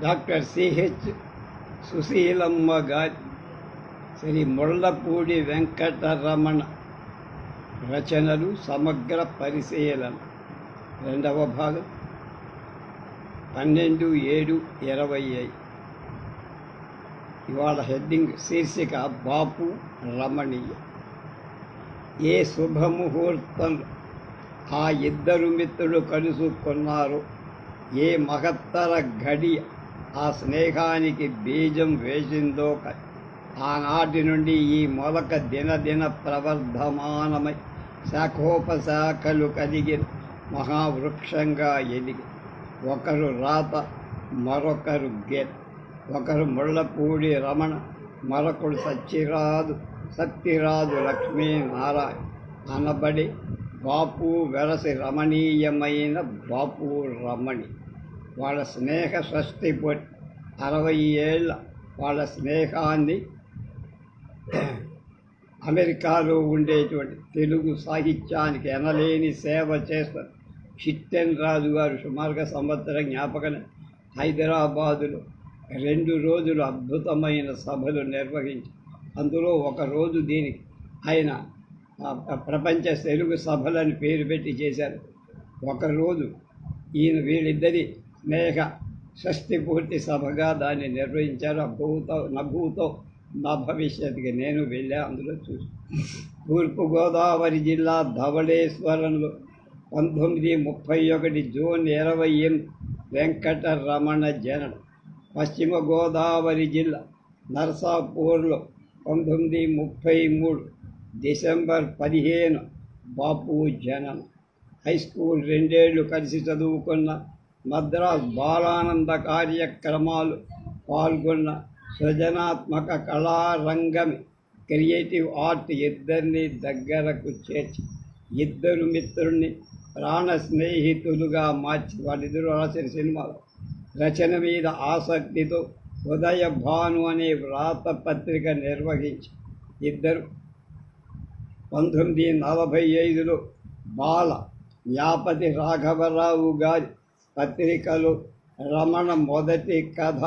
Doctor CH Susheelamma గారి శ్రీ ముళ్ళపూడి వెంకటరమణ రచనలు సమగ్ర పరిశీలన. రెండవ భాగం. పన్నెండు ఏడు ఇరవై ఐదు. ఇవాళ హెడ్డింగ్ శీర్షిక బాపు రమణీయ. ఏ శుభముహూర్తం ఆ ఇద్దరు మిత్రులు కలుసుకున్నారు ఏ మహత్తర ఘడియ ఆ స్నేహానికి బీజం వేసిందో క- ఆనాటి నుండి ఈ మొలక దినదిన ప్రవర్ధమానమై శాఖోపశాఖలు కలిగిన మహావృక్షంగా ఎదిగి. ఒకరు రాత మరొకరు గేట్ ఒకరు ముళ్ళపూడి రమణ మరొకడు సత్యరాజు లక్ష్మీ లక్ష్మీనారాయణ. అనబడి బాపు వెరసి రమణీయమైన బాపు రమణి. వాళ్ళ స్నేహ స్వస్తి పొట్టి అరవై ఏళ్ళ వాళ్ళ స్నేహాన్ని అమెరికాలో ఉండేటువంటి తెలుగు సాహిత్యానికి ఎనలేని సేవ చేస్తారు చిట్టెన్ రాజు గారు సుమారుగా సంవత్సరం జ్ఞాపకం హైదరాబాదులో రెండు రోజులు అద్భుతమైన సభలు నిర్వహించి అందులో ఒక రోజు దీనికి ఆయన ప్రపంచ తెలుగు సభలని పేరు పెట్టి చేశారు. ఒకరోజు ఈయన వీళ్ళిద్దరి మేఘ షష్ఠి పూర్తి సభగా దాన్ని నిర్వహించారు. అభూతో నభూతో నా భవిష్యత్తుకి నేను వెళ్ళా అందులో చూసి తూర్పుగోదావరి జిల్లా ధవళేశ్వరంలో పంతొమ్మిది ముప్పై ఒకటి జూన్ ఇరవై ఎనిమిది వెంకటరమణ జననం. పశ్చిమ గోదావరి జిల్లా నర్సాపూర్లో పంతొమ్మిది ముప్పై మూడు డిసెంబర్ పదిహేను బాపు జననం. హై స్కూల్ రెండేళ్ళు కలిసి చదువుకున్న మద్రాస్ బాలానంద కార్యక్రమాలు పాల్గొన్న సృజనాత్మక కళారంగమి క్రియేటివ్ ఆర్ట్ ఇద్దరిని దగ్గరకు చేర్చి ఇద్దరు మిత్రుడిని ప్రాణ స్నేహితులుగా మార్చి వాళ్ళిద్దరూ రాసిన సినిమాలు. రచన మీద ఆసక్తితో ఉదయ భాను అనే వ్రాత పత్రిక నిర్వహించి ఇద్దరు. పంతొమ్మిది నలభై ఐదులో బాల యాపతి రాఘవరావు గారి పత్రికలు రమణ మొదటి కథ.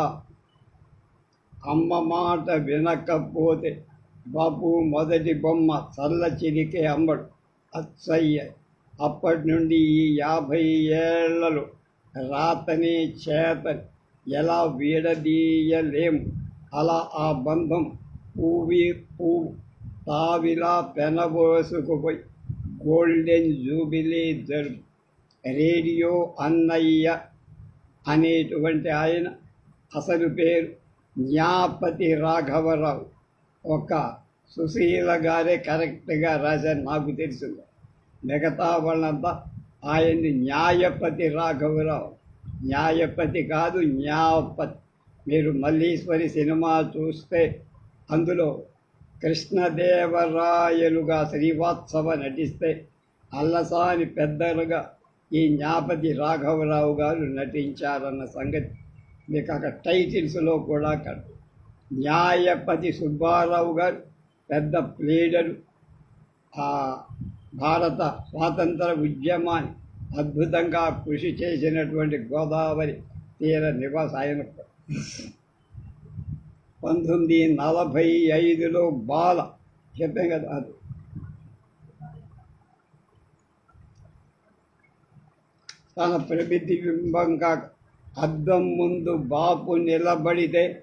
అమ్మ మాట వినకపోతే బాపు మొదటి బొమ్మ చల్ల చిరికే అమ్మడు అచ్చయ్య అప్పటి నుండి ఈ యాభై ఏళ్ళలో రాతని చేతని ఎలా వీడదీయలేము? అలా ఆ బంధం పువ్వి పువ్వు తావిలా పెనబోసుకుపోయి గోల్డెన్ జూబిలీ జరుపు. రేడియో అన్నయ్య అనేటువంటి ఆయన అసలు పేరు జ్ఞాపతి రాఘవరావు. ఒక సుశీల గారే కరెక్ట్గా రాశారు నాకు తెలిసింది. మిగతా వాళ్ళంతా ఆయన్ని న్యాయపతి రాఘవరావు. న్యాయపతి కాదు న్యాయపతి మీరు మల్లీశ్వరి సినిమా చూస్తే అందులో కృష్ణదేవరాయలుగా శ్రీవాత్సవ నటిస్తే అల్లసాని పెద్దలుగా ఈ జ్ఞాపతి రాఘవరావు గారు నటించారన్న సంగతి మీకు అక్కడ టైటిల్స్లో కూడా కడు న్యాయపతి సుబ్బారావు గారు పెద్ద ప్లీడరు ఆ భారత స్వాతంత్ర ఉద్యమాన్ని అద్భుతంగా కృషి చేసినటువంటి గోదావరి తీర నివాస ఆయన పంతొమ్మిది నలభై ఐదులో బాల చెప్పాం కదా అది. తన ప్రతిబింబంగా అద్దం ముందు బాపు నిలబడితే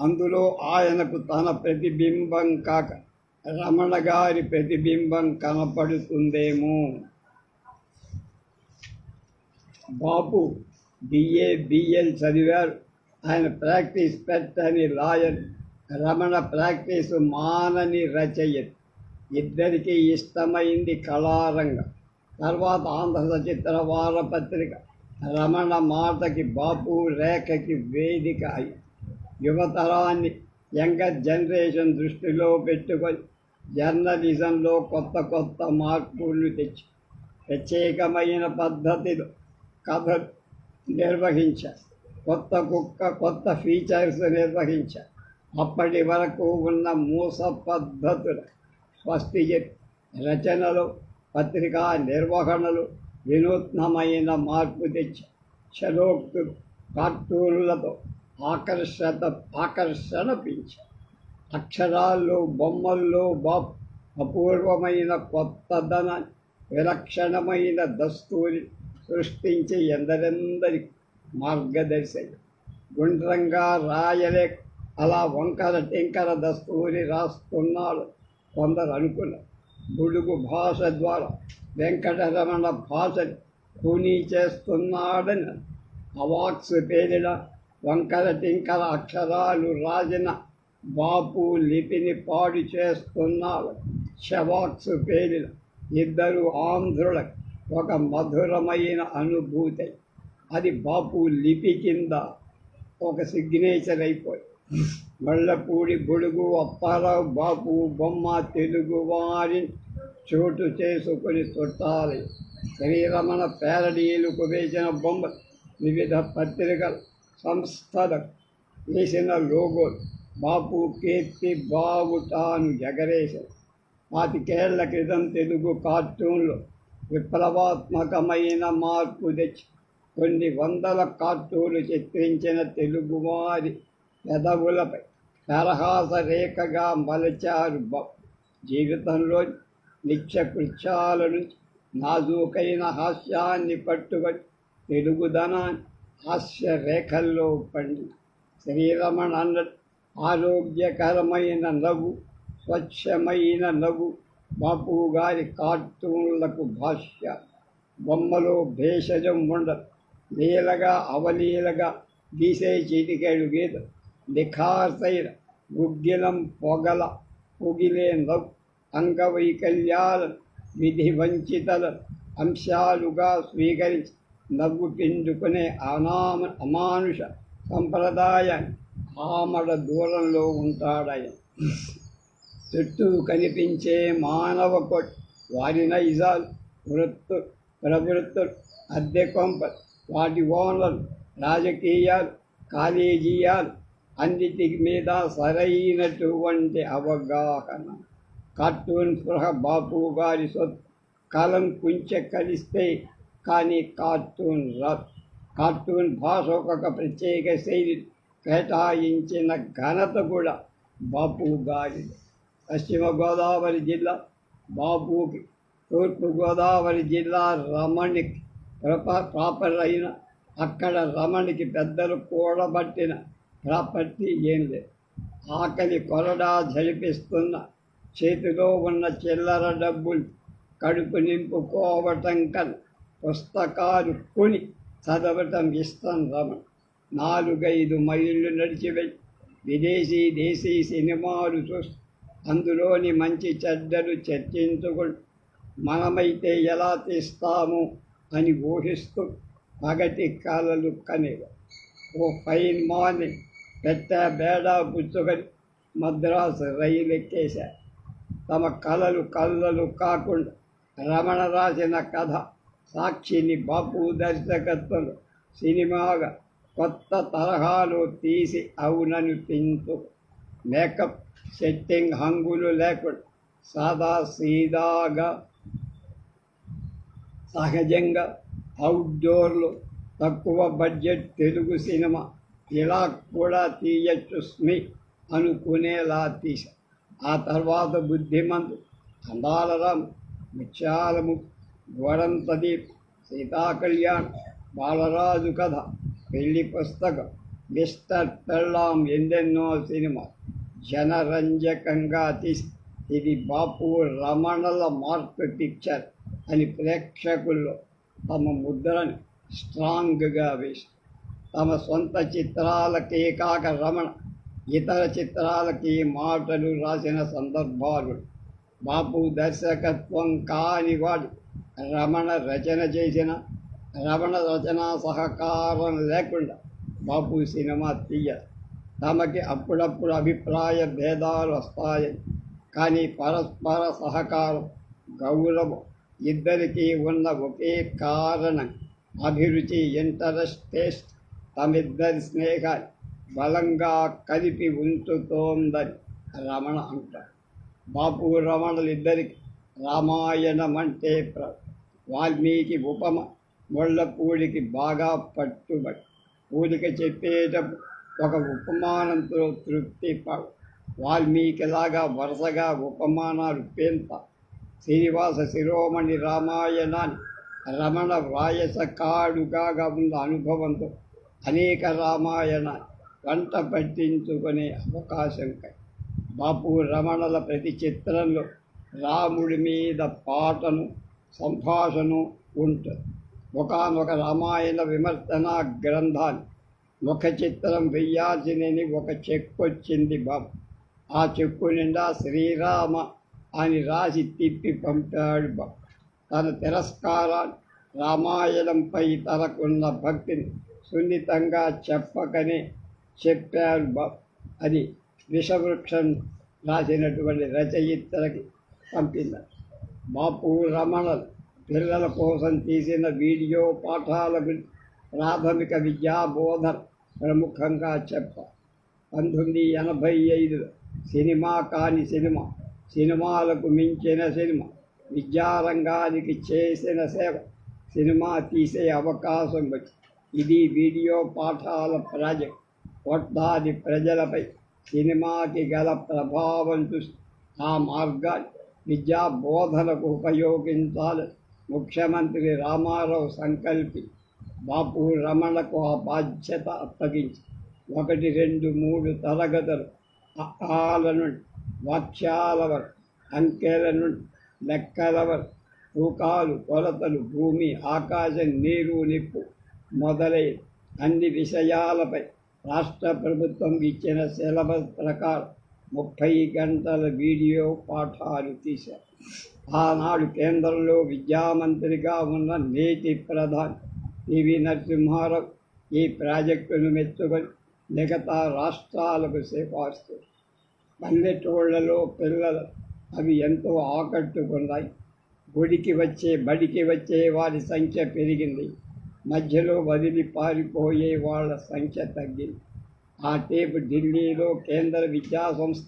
అందులో ఆయనకు తన ప్రతిబింబం కాక రమణ గారి ప్రతిబింబం కనపడుతుందేమో. బాపు బిఏ బిఎల్ చదివారు. ఆయన ప్రాక్టీస్ పెట్టని లాయర్ రమణ ప్రాక్టీసు మానని రచయిత. ఇద్దరికీ ఇష్టమైంది కళారంగం. తర్వాత ఆంధ్ర సచిత్ర వారపత్రిక రమణ మాతకి బాపు రేఖకి వేదిక అయి యువతరాన్ని యంగర్ జనరేషన్ దృష్టిలో పెట్టుకొని జర్నలిజంలో కొత్త కొత్త మార్పులు తెచ్చి ప్రత్యేకమైన పద్ధతిలో కథలు నిర్వహించారు కొత్త కుక్క కొత్త ఫీచర్స్ నిర్వహించారు అప్పటి వరకు ఉన్న మూస పద్ధతులు స్వస్తి చెప్పి రచనలు పత్రికా నిర్వహణలు వినూత్నమైన మార్పు తెచ్చి చలోక్తులు కార్టూన్లతో ఆకర్షత ఆకర్షణ పెంచి అక్షరాల్లో బొమ్మల్లో బాప్ అపూర్వమైన కొత్తదన విలక్షణమైన దస్తూరి సృష్టించి ఎందరెందరి మార్గదర్శి గుండ్రంగా రాయలే అలా వంకర టింకర దస్తూరి రాస్తున్నాడు కొందరు అనుకున్నారు. గుడుగు భాష ద్వారా వెంకటరమణ భాషని కూనీ చేస్తున్నాడని అవాక్స్ పేరిన వంకర టింకర అక్షరాలు రాసిన బాపు లిపిని పాడు చేస్తున్నాడు. షవాక్స్ పేరిన ఇద్దరు ఆంధ్రులకు ఒక మధురమైన అనుభూతి. అది బాపు లిపి కింద ఒక సిగ్నేచర్ అయిపోయి మళ్ళపూడి బొడుగు అప్పారావు బాపు బొమ్మ తెలుగు వారి చోటు చేసుకుని చుట్టాలి. శ్రీరమణ పేరడీలు కువేసిన బొమ్మ వివిధ పత్రికల సంస్థల వేసిన లోగోలు బాపు కీర్తి బావుటాను ఎగరేశారు. పాతికేళ్ళ క్రితం తెలుగు కార్టూన్లు విప్లవాత్మకమైన మార్పు తెచ్చి కొన్ని వందల కార్టూన్లు చిత్రించిన తెలుగువారి పెదవులపై తరహాస రేఖగా మలచారు బ జీవితంలో నిత్య నుంచి నాజూకైన హాస్యాన్ని పట్టుబడి తెలుగుదనాన్ని హాస్య రేఖల్లో పండి. శ్రీరమణ అన్నట్టు ఆరోగ్యకరమైన నవ్వు స్వచ్ఛమైన నవ్వు బాపు గారి కార్టూన్లకు భాష్య. బొమ్మలో భేషజం ఉండదు నీలగా అవలీలగా గీసే చీటికేడు గీత. నిఖార్సైన గుగ్గిలం పొగల పొగిలే నవ్ అంగవైకల్యాల విధి వంచితల అంశాలుగా స్వీకరించి నవ్వు పిండుకునే అనామ అమానుష సంప్రదాయ ఆమడ దూరంలో ఉంటాడయ చుట్టూ కనిపించే మానవ కొట్ వారి నైజాలు వృత్తు ప్రవృత్తులు అద్దె కొంప వాటి ఓనర్లు రాజకీయాలు కాలేజీయాలు అన్నిటి మీద సరైనటువంటి అవగాహన. కార్టూన్ స్పృహ బాపు గారి సొత్ కాలం కొంచెం కలిస్తే కానీ కార్టూన్ రత్ కార్టూన్ భాష ఒక ప్రత్యేక శైలి కేటాయించిన ఘనత కూడా బాపు గారి పశ్చిమ గోదావరి జిల్లా బాపుకి తూర్పుగోదావరి జిల్లా రమణికి ప్రాపర్ అయిన అక్కడ రమణికి పెద్దలు కూడబట్టిన ప్రాపర్టీ ఏం లేదు. ఆకలి కొరడా జరిపిస్తున్న చేతిలో ఉన్న చిల్లర డబ్బులు కడుపు నింపుకోవటం కన్నా పుస్తకాలు కొని చదవటం ఇష్టం రమణ. నాలుగైదు మైళ్ళు నడిచివెళ్ళి విదేశీ దేశీ సినిమాలు చూస్తూ అందులోని మంచి చెడ్డలు చర్చించుకుంటూ మనమైతే ఎలా తీస్తాము అని ఊహిస్తూ పగటి కళలు కనేవారు ఓ ఫైన్ మార్నింగ్ పెట్ట బేడా పుచ్చుకొని మద్రాసు రైలు ఎక్కేశారు తమ కలలు కళ్ళలు కాకుండా రమణ రాసిన కథ సాక్షిని బాపు దర్శకత్వంలో సినిమాగా కొత్త తరహాలో తీసి అవునని తింటూ మేకప్ సెట్టింగ్ హంగులు లేకుండా సాదా సీదాగా సహజంగా అవుట్డోర్లో తక్కువ బడ్జెట్ తెలుగు సినిమా. ఇలా కూడా తీయచ్చు స్మి అనుకునేలా తీశా. ఆ తర్వాత బుద్ధిమంతు అందాలరామ్ ముత్యాలము గోడంతదీప్ సీతాకళ్యాణ్ బాలరాజు కథ పెళ్ళి పుస్తకం మిస్టర్ పెళ్ళాం ఎందెన్నో సినిమా. జనరంజకంగా తీసి ఇది బాపు రమణల మార్క్ పిక్చర్ అని ప్రేక్షకుల్లో తమ ముద్రని స్ట్రాంగ్గా వేసి తమ సొంత చిత్రాలకే కాక రమణ ఇతర చిత్రాలకి మాటలు రాసిన సందర్భాలు. బాపు దర్శకత్వం కాని వాడు రమణ రచన చేసిన రమణ రచన సహకారం లేకుండా బాపు సినిమా తీయ తమకి అప్పుడప్పుడు అభిప్రాయ భేదాలు వస్తాయి. కానీ పరస్పర సహకారం గౌరవం ఇద్దరికీ ఉన్న ఒకే కారణం అభిరుచి ఇంటరెస్ట్ టేస్ట్ తమిద్దరి స్నేహాన్ని బలంగా కలిపి ఉంచుతోందని రమణ అంటారు బాపు రమణలు ఇద్దరికి రామాయణం అంటే ప్ర వాల్మీకి ఉపమ ముళ్ళపూడికి బాగా పట్టుబడి పూడిక చెప్పేటప్పుడు ఒక ఉపమానంతో తృప్తి ప- వాల్మీకిలాగా వరుసగా ఉపమానాలు పెంత శ్రీనివాస శిరోమణి రామాయణాన్ని రమణ వ్రాయస కాడుగాగా ఉన్న అనుభవంతో అనేక రామాయణ వంట పట్టించుకునే అవకాశం బాపు రమణల ప్రతి చిత్రంలో రాముడి మీద పాటను సంభాషణ ఉంటుంది. ఒకనొక రామాయణ విమర్శన గ్రంథాన్ని ఒక చిత్రం వెయ్యాల్సినని ఒక చెక్కు వచ్చింది బాబు ఆ చెక్కు నిండా శ్రీరామ అని రాసి తిప్పి పంపాడు బాబు తన తిరస్కార రామాయణంపై తనకున్న భక్తిని సున్నితంగా చెప్పకనే చెప్పారు బాబు అది విషవృక్షం రాసినటువంటి రచయితలకి పంపింది. బాపు రమణ పిల్లల కోసం తీసిన వీడియో పాఠాల ప్రాథమిక విద్యా బోధన ప్రముఖంగా చెప్ప పంతొమ్మిది ఎనభై ఐదులో సినిమా కాని సినిమా సినిమాలకు మించిన సినిమా విద్యారంగానికి చేసిన సేవ సినిమా తీసే అవకాశం వచ్చి ఇది వీడియో పాఠాల ప్రాజెక్ట్. కోట్లాది ప్రజలపై సినిమాకి గల ప్రభావం చూసి ఆ మార్గాన్ని విద్యా బోధనకు ఉపయోగించాలి. ముఖ్యమంత్రి రామారావు సంకల్పి బాపు రమణకు ఆ బాధ్యత అప్పగించి ఒకటి రెండు మూడు తరగతులు అకాల నుండి వాక్యాల వరకు అంకెల నుండి లెక్కల తూకాలు కొలతలు భూమి ఆకాశం నీరు నిప్పు మొదలై అన్ని విషయాలపై రాష్ట్ర ప్రభుత్వం ఇచ్చిన సిలబస్ ప్రకారం ముప్పై గంటల వీడియో పాఠాలు తీశారు. ఆనాడు కేంద్రంలో విద్యామంత్రిగా ఉన్న నేటి ప్రధాని పివి నరసింహారావు ఈ ప్రాజెక్టును మెచ్చుకొని మిగతా రాష్ట్రాలకు సిఫార్సు. పల్లెటూళ్ళలో పిల్లలు అవి ఎంతో ఆకట్టుకున్నాయి. గుడికి వచ్చే బడికి వచ్చే వారి సంఖ్య పెరిగింది. మధ్యలో వదిలి పారిపోయే వాళ్ళ సంఖ్య తగ్గింది ఆ టేపు ఢిల్లీలో కేంద్ర విద్యాసంస్థ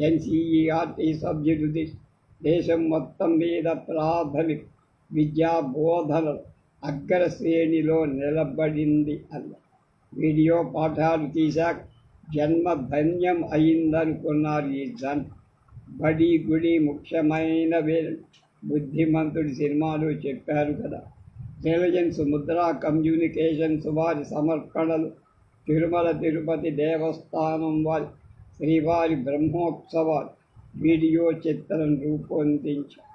ఎన్సీఈఆర్టీ సభ్యులు దేశం మొత్తం మీద ప్రాథమిక విద్యా బోధన అగ్రశ్రేణిలో నిలబడింది అన్న వీడియో పాఠాలు తీశాక జన్మ ధన్యం అయిందనుకున్నారు ఈ జన్ బడి గుడి ముఖ్యమైన బుద్ధిమంతుడి సినిమాలు చెప్పారు కదా. టెలిజెన్స్ ముద్రా కమ్యూనికేషన్స్ వారి సమర్పణలు తిరుమల తిరుపతి దేవస్థానం వారి శ్రీవారి బ్రహ్మోత్సవాలు వీడియో చిత్రం రూపొందించారు.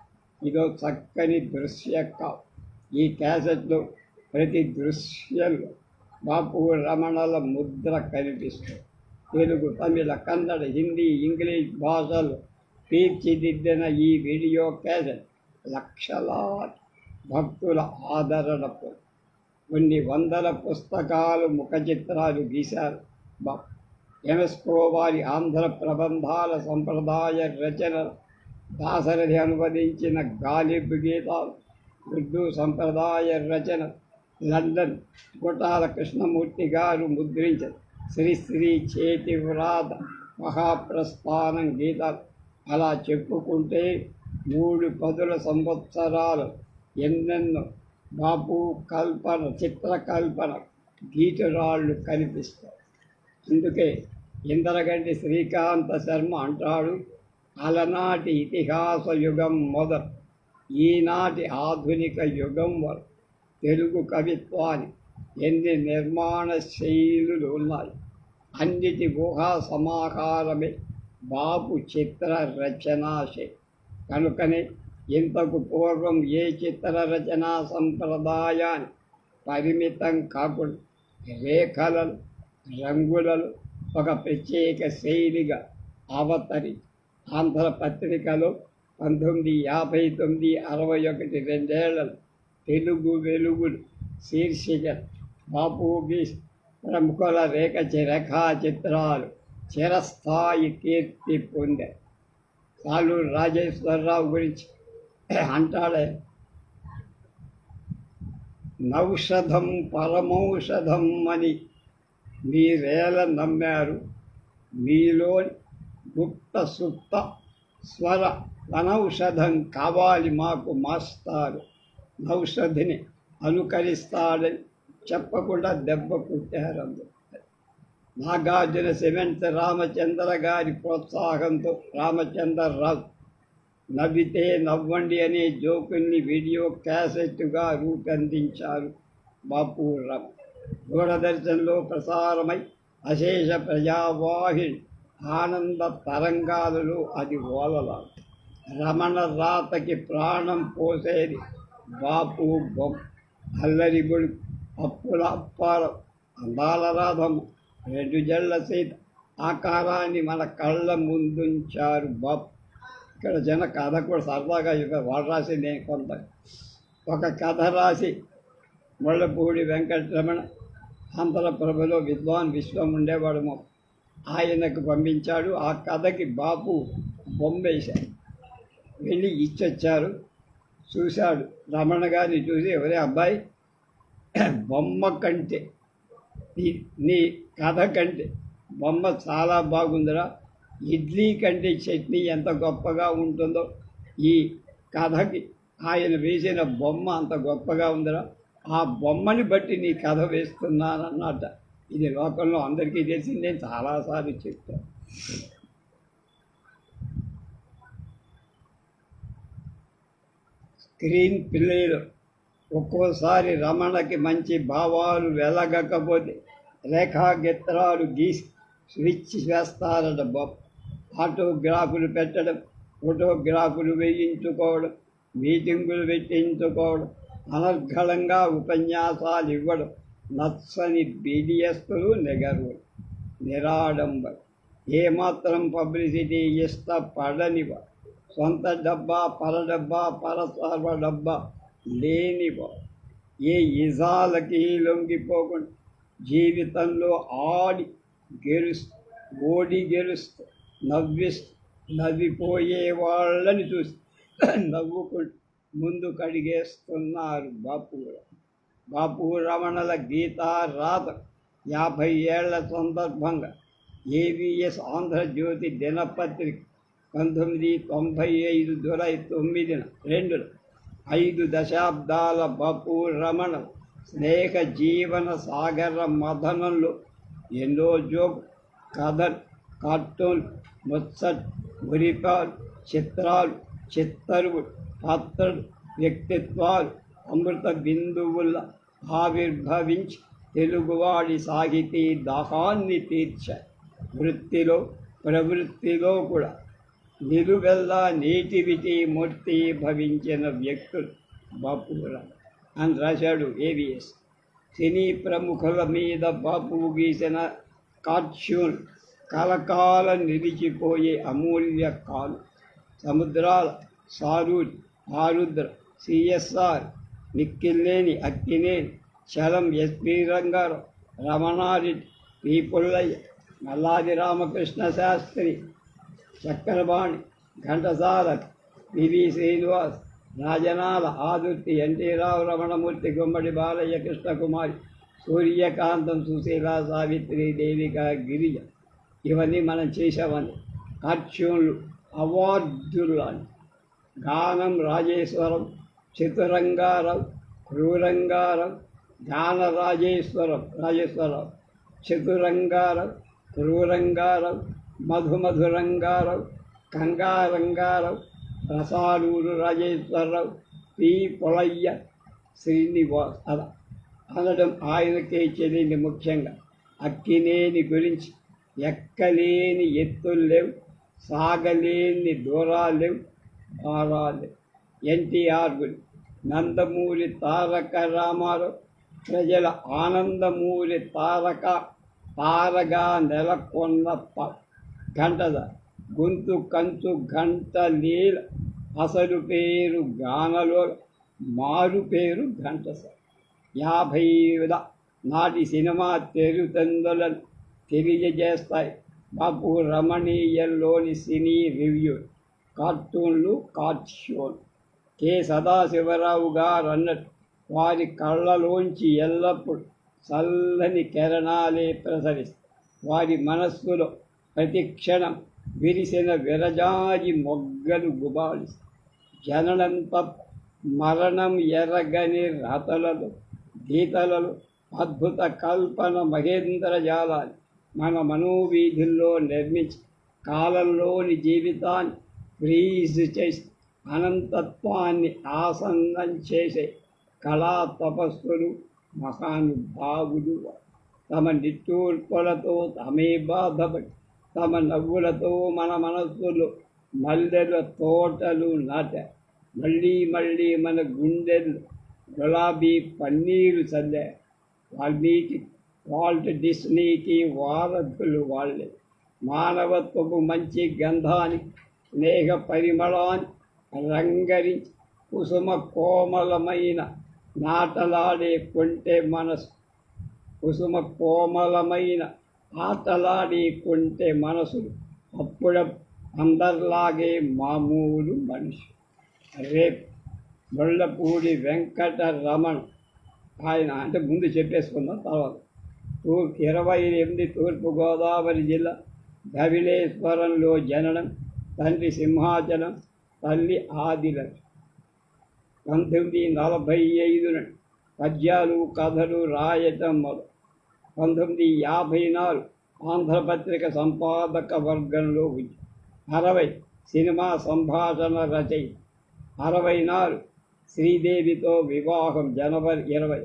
ఇదో చక్కని దృశ్యక ఈ క్యాసెట్లో ప్రతి దృశ్యంలో బాపు రమణల ముద్ర కనిపిస్తుంది. తెలుగు తమిళ కన్నడ హిందీ ఇంగ్లీష్ భాషలు తీర్చిదిద్దిన ఈ వీడియో క్యాసెట్ లక్షలాది భక్తుల ఆదరణ కొన్ని వందల పుస్తకాలు ముఖ చిత్రాలు గీశారు. బా- వారి ఆంధ్ర ప్రబంధాల సంప్రదాయ రచన దాసరథి అనువదించిన గాలిబ్ గీతాలు ఉర్దూ సంప్రదాయ రచన లండన్ గుటాల కృష్ణమూర్తి గారు ముద్రించారు శ్రీ శ్రీ చేతి వ్రాత మహాప్రస్థానం గీతాలు అలా చెప్పుకుంటే మూడు పదుల సంవత్సరాలు ఎన్నెన్నో. బాపు కల్పన చిత్రకల్పన గీటురాళ్ళు కనిపిస్తాయి. అందుకే ఇంద్రగంటి శ్రీకాంత శర్మ అంటాడు అలనాటి ఇతిహాస యుగం మొదలు ఈనాటి ఆధునిక యుగం వరకు తెలుగు కవిత్వాన్ని ఎన్ని నిర్మాణ శైలులు ఉన్నాయి? అన్నిటి ఊహా సమాహారమే బాపు చిత్ర రచనా కనుకనే ఇంతకు పూర్వం ఏ చిత్ర రచనా సంప్రదాయాన్ని పరిమితం కాకుండా రేఖలను రంగులను ఒక ప్రత్యేక శైలిగా అవతరి ఆంధ్రపత్రికలో పంతొమ్మిది యాభై తొమ్మిది అరవై ఒకటి రెండేళ్ళలో తెలుగు వెలుగులు శీర్షిక బాపు ప్రముఖుల రేఖ రేఖా చిత్రాలు చిరస్థాయి కీర్తి పొందే. సాలూరు రాజేశ్వరరావు గురించి అంటాడే. నౌషధం పరమౌషధం అని మీరేల నమ్మారు. మీలోని గుప్త సుప్త స్వర అనౌషధం కావాలి మాకు మాస్తారు నౌషధిని అనుకరిస్తాడని చెప్పకుండా దెబ్బ కుట్టారు అందులో నాగార్జున సిమెంట్ రామచంద్ర గారి ప్రోత్సాహంతో రామచంద్రరావు నవ్వితే నవ్వండి అనే జోకుల్ని వీడియో క్యాసెట్గా రూపొందించారు బాపూరావు దూరదర్శన్లో ప్రసారమై అశేష ప్రజావాహిని ఆనంద తరంగాలలో అది ఓలలా. రమణ రాతకి ప్రాణం పోసేది బాపు బొమ్మ. అల్లరి గుడి అప్పుల అప్పాల అందాల రాధమ్మ. రెండు జళ్ళ సీత ఆకారాన్ని మన కళ్ళ ముందుంచారు బాబ్. ఇక్కడ జన కథ కూడా సరదాగా చెప్పారు వాళ్ళు రాసి నేను కొంత. ఒక కథ రాసి ముళ్ళపూడి వెంకటరమణ అంతరప్రభలో విద్వాన్ విశ్వం ఉండేవాడు ఆయనకు పంపించాడు. ఆ కథకి బాపు బొమ్మేశాడు వెళ్ళి ఇచ్చొచ్చారు. చూశాడు. రమణ గారిని చూసి ఎవరే అబ్బాయి బొమ్మ కంటే నీ కథ కంటే బొమ్మ చాలా బాగుందిరా. ఇడ్లీ కంటే చట్నీ ఎంత గొప్పగా ఉంటుందో ఈ కథకి ఆయన వేసిన బొమ్మ అంత గొప్పగా ఉందిరా. ఆ బొమ్మని బట్టి నీ కథ వేస్తున్నానన్నట ఇది లోకంలో అందరికీ తెలిసిందే చాలాసార్లు చెప్తాను స్క్రీన్ ప్లేలో ఒక్కోసారి రమణకి మంచి భావాలు వెలగకపోతే రేఖాచిత్రాలు గీసి స్విచ్ వేస్తారట బాబు. ఆటోగ్రాఫులు పెట్టడం ఫోటోగ్రాఫులు వేయించుకోవడం మీటింగులు పెట్టించుకోవడం అనర్ఘళంగా ఉపన్యాసాలు ఇవ్వడం నచ్చని బీడియస్తులు నెగరు నిరాడంబరు. ఏమాత్రం పబ్లిసిటీ ఇష్టపడనివారు సొంత డబ్బా పర డబ్బా పరసర్వ డబ్బా లేనివా ఏ ఇజాలకి లొంగిపోకుండా జీవితంలో ఆడి గెలుస్తూ ఓడి గెలుస్తూ నవ్విస్తూ నవ్విపోయే వాళ్ళని చూసి నవ్వుకుంటూ ముందు కడిగేస్తున్నారు బాపు బాపు రమణల గీతా రాత యాభై ఏళ్ళ సందర్భంగా ఏవిఎస్ ఆంధ్రజ్యోతి దినపత్రిక పంతొమ్మిది తొంభై ఐదు జూలై తొమ్మిదిన రెండున ఐదు దశాబ్దాల బాపు రమణ స్నేహ జీవన సాగర మథనంలో ఎన్నో జోక్ కథన్ కార్టూన్ ముచ్చట్ ఉరిపాలు చిత్రాలు చిత్తరువు పాత్రలు వ్యక్తిత్వాలు అమృత బిందువుల ఆవిర్భవించి తెలుగువాడి సాహితీ దాహాన్ని తీర్చాయి వృత్తిలో ప్రవృత్తిలో కూడా నిలువెల్లా నేటివిటీ మూర్తి భవించిన వ్యక్తులు బాపుల. అని రాశాడు ఏవిఎస్ సినీ ప్రముఖుల మీద బాపు గీసిన కార్టూన్ కలకాలం నిలిచిపోయే అమూల్య కాలు. సముద్రాల సారూర్ Arudra CSR నిక్కిల్లేని Akkineni Chalam SP Rangarao Ramanareddy P Pullaiah Malladi Ramakrishna Sastry Chakrapani Ghantasala PV Srinivas Rajanala Adurthi NT Rao Ramanamurthy Gummadi Balaiah Krishnakumari Suryakantham Susheela Savitri Devika Girija. ఇవన్నీ మనం చేసామని కార్టూన్లు అవార్డులు అని గానం రాజేశ్వరం చతురంగారావు క్రూరంగారావు గాన రాజేశ్వరం రాజేశ్వరరావు చతురంగారావు క్రూరంగారావు మధుమధురంగారావు కంగారంగారం రసాలూరు రాజేశ్వరరావు పి పొలయ్య శ్రీనివాస్ అద అనడం ఆయనకే చెల్లింది ముఖ్యంగా. అక్కినేని గురించి ఎక్కలేని ఎత్తులు లేవు సాగలేని దూరాలు లేవు భారాలు ఎన్టీఆర్ గురి నందమూరి తారక రామారావు ప్రజల ఆనందమూరి తారక తారగా నెలకొన్న ప గంటద గొంతు కంచు గంట నీల అసలు పేరు గానలో మారు పేరు ఘంటస యాభై నాటి సినిమా తెరుతందులను తెలియజేస్తాయి. బాపు రమణీయంలోని సినీ రివ్యూ కార్టూన్లు కార్ట్యూన్ కె. సదాశివరావు గారు అన్నట్టు వారి కళ్ళలోంచి ఎల్లప్పుడూ చల్లని కిరణాలే ప్రసరిస్తాయి. వారి మనస్సులో ప్రతి క్షణం విరిసిన విరజాజి మొగ్గలు గుబాలి. జననం మరణం ఎరగని రాతలలో గీతలలో అద్భుత కల్పన మహేంద్ర మన మనోవీధుల్లో నిర్మించి కాలంలోని జీవితాన్ని ఫ్రీజ్ చేసి అనంతత్వాన్ని ఆసన్నం చేసే కళా తపస్సులు మహానుభావులు. తమ నిట్టూర్పులతో తమే బాధపడి తమ నవ్వులతో మన మనస్సులు మల్లెల తోటలు నాట. మళ్ళీ మళ్ళీ మన గుండెలు గులాబీ పన్నీరు చల్లే. వాల్మీకి వాల్ట్ డిస్నీకి వారధులు వాళ్ళే. మానవత్వపు మంచి గంధాన్ని స్నేహ పరిమళాన్ని రంగరించి కుసుమ కోమలమైన నాటలాడే కొంటే మనసు. కుసుమ కోమలమైన ఆటలాడికుంటే మనసు మనసులు అప్పుడ అందరిలాగే మామూలు మనిషి. రేపు ముళ్ళపూడి వెంకటరమణ్ ఆయన అంటే ముందు చెప్పేసుకుందాం తర్వాత. తూర్పు ఇరవై ఎనిమిది తూర్పుగోదావరి జిల్లా ధవిలేశ్వరంలో జననం తండ్రి సింహాచలం తల్లి ఆదిల పంతొమ్మిది నలభై ఐదున పద్యాలు కథలు రాయటం మొదలు పంతొమ్మిది యాభై నాలుగు ఆంధ్రపత్రిక సంపాదక వర్గంలో ఉంది అరవై సినిమా సంభాషణ రచయిత అరవై నాలుగు శ్రీదేవితో వివాహం జనవరి ఇరవై.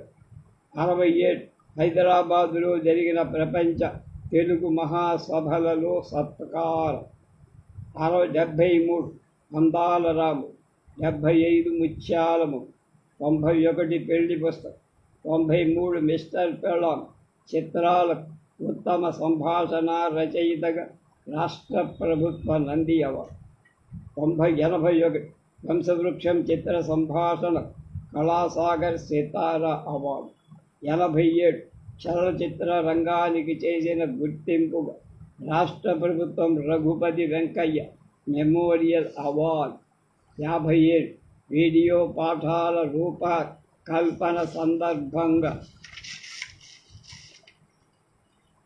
అరవై ఏడు హైదరాబాదులో జరిగిన ప్రపంచ తెలుగు మహాసభలలో సత్కారం. అరవై డెబ్భై మూడు అందాల రాము డెబ్భై ఐదు ముత్యాలము. తొంభై ఒకటి పెళ్ళి పుస్తకం. తొంభై మూడు మిస్టర్ పెళ్ళాము చిత్రాలకు ఉత్తమ సంభాషణ రచయితగా రాష్ట్ర ప్రభుత్వ నంది అవార్డు తొంభై ఎనభై ఒకటి వంశవృక్షం చిత్ర సంభాషణ కళాసాగర్ సితారా అవార్డు ఎనభై ఏడు చలనచిత్ర రంగానికి చేసిన గుర్తింపుగా రాష్ట్ర ప్రభుత్వం రఘుపతి వెంకయ్య మెమోరియల్ అవార్డు. యాభై ఏడు వీడియో పాఠాల రూప కల్పన సందర్భంగా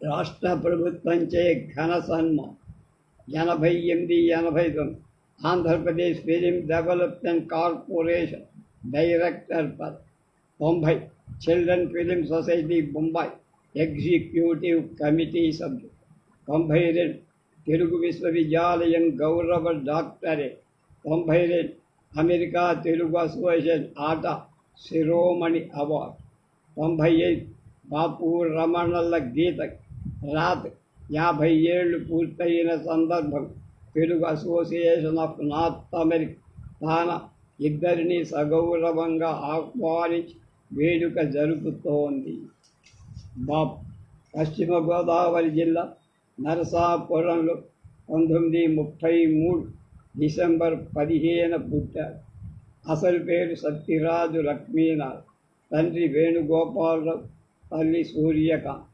రాష్ట్ర ప్రభుత్వంచే ఘన సన్మ. ఎనభై ఎనిమిది ఎనభై తొమ్మిది. Andhra Pradesh film development corporation director పద్ Bombay children film society Bombay executive committee సభ్యుడు. తొంభై రెండు. తెలుగు విశ్వవిద్యాలయం గౌరవ డాక్టరేట్. తొంభై రెండు. అమెరికా తెలుగు అసోసియేషన్ ఆట శిరోమణి అవార్డు. తొంభై ఐదు. బాపు రమణల గీత రాత్ యాభై ఏళ్ళు పూర్తయిన సందర్భం Telugu association of North America TANA ఇద్దరిని సగౌరవంగా ఆహ్వానించి వేడుక జరుపుతోంది. బాబ్ పశ్చిమ గోదావరి జిల్లా నరసాపురంలో పంతొమ్మిది ముప్పై మూడు డిసెంబర్ పదిహేను పుట్టారు అసలు పేరు సత్యరాజు లక్ష్మీనాథ్ తండ్రి వేణుగోపాలరావు తల్లి సూర్యకాంత్.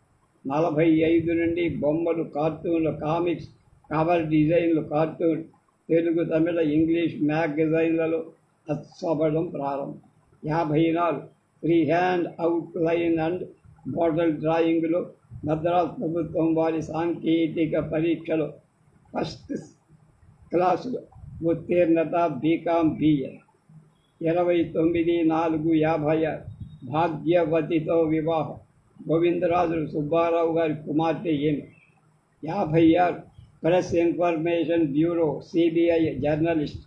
నలభై ఐదు నుండి బొమ్మలు కార్టూన్లు కామిక్స్ కవర్ డిజైన్లు కార్టూన్ తెలుగు తమిళ ఇంగ్లీష్ మ్యాగజైన్లలో అచ్చబడం ప్రారంభం. యాభై నాలుగు free hand outline and model డ్రాయింగ్లో మద్రాస్ ప్రభుత్వం వారి సాంకేతిక పరీక్షలో ఫస్ట్ క్లాసులో ఉత్తీర్ణత బీకామ్ బిఏ. ఇరవై తొమ్మిది నాలుగు యాభై ఆరు భాగ్యవతితో వివాహం. గోవిందరాజులు సుబ్బారావు గారి కుమార్తె ఏమి? యాభై ఆరు press information bureau CBI journalist.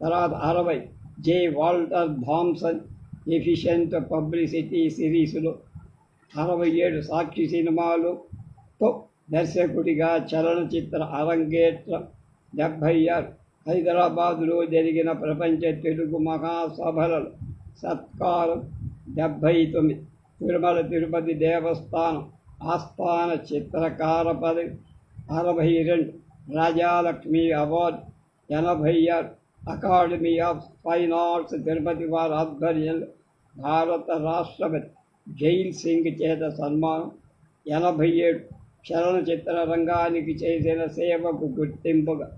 తర్వాత అరవై J. Walter Thompson efficient publicity సిరీస్లో. అరవై ఏడు సాక్షి సినిమాలో. దర్శకుడిగా చలనచిత్ర అరంగేట్రం. డెబ్భై ఆరు హైదరాబాదులో జరిగిన ప్రపంచ తెలుగు మహాసభలలో సత్కారం. డెబ్భై తొమ్మిది తిరుమల తిరుపతి దేవస్థానం ఆస్థాన చిత్రకార పదవి అరవై రెండు రాజాలక్ష్మి అవార్డు ఎనభై ఆరు academy of fine arts Tirupati వారి ఆధ్వర్యంలో భారత రాష్ట్రపతి జైల్ సింగ్ చేత సన్మానం ఎనభై ఏడు చలనచిత్ర రంగానికి చేసిన సేవకు గుర్తింపుగా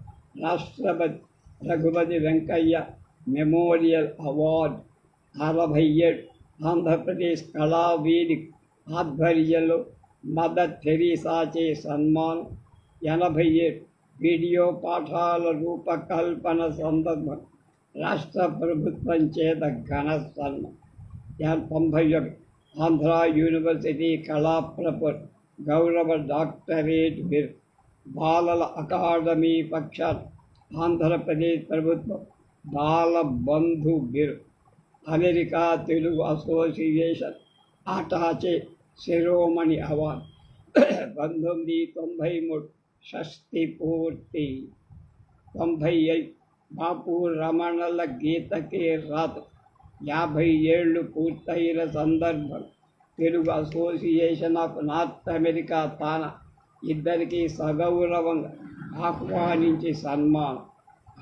రాష్ట్రపతి రఘుపతి వెంకయ్య మెమోరియల్ అవార్డు అరవై ఏడు ఆంధ్రప్రదేశ్ కళావేదిక ఆధ్వర్యంలో మదర్ థెరీసాచే సన్మానం. ఎనభై ఏడు వీడియో పాఠాల రూపకల్పన సందర్భం రాష్ట్ర ప్రభుత్వం చేత ఘన సన్మాన్. తొంభై ఒకటి ఆంధ్ర యూనివర్సిటీ కళాప్రపర్ గౌరవ డాక్టరేట్ బిర్ బాలల అకాడమీ పక్షాన ఆంధ్రప్రదేశ్ ప్రభుత్వం బాలబంధు బిర్ అమెరికా తెలుగు అసోసియేషన్ ఆటాచే శిరోమణి అవార్డు. పంతొమ్మిది తొంభై మూడు షష్ఠి పూర్తి. తొంభై ఐదు బాపు రమణల గీతకే రాత. యాభై ఏళ్ళు పూర్తయిన సందర్భం. Telugu association of North America TANA ఇద్దరికీ సగౌరవంగా ఆహ్వానించి సన్మానం.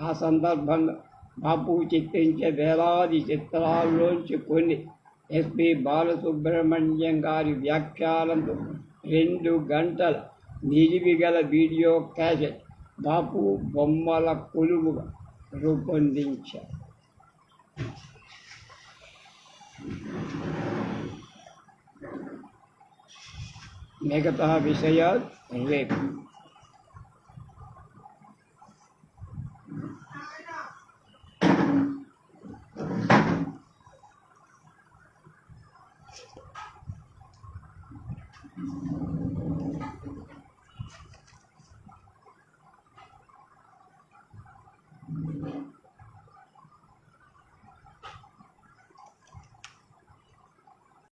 ఆ సందర్భంగా బాపు చిత్రించే వేలాది చిత్రాల్లోంచి కొన్ని ఎస్పి బాలసుబ్రహ్మణ్యం గారి వ్యాఖ్యానంతో రెండు గంటల నిడివి గల వీడియో క్యాసెట్ బాపు బొమ్మల కొలువుగా రూపొందించారు. మిగతా విషయాలు రేపు.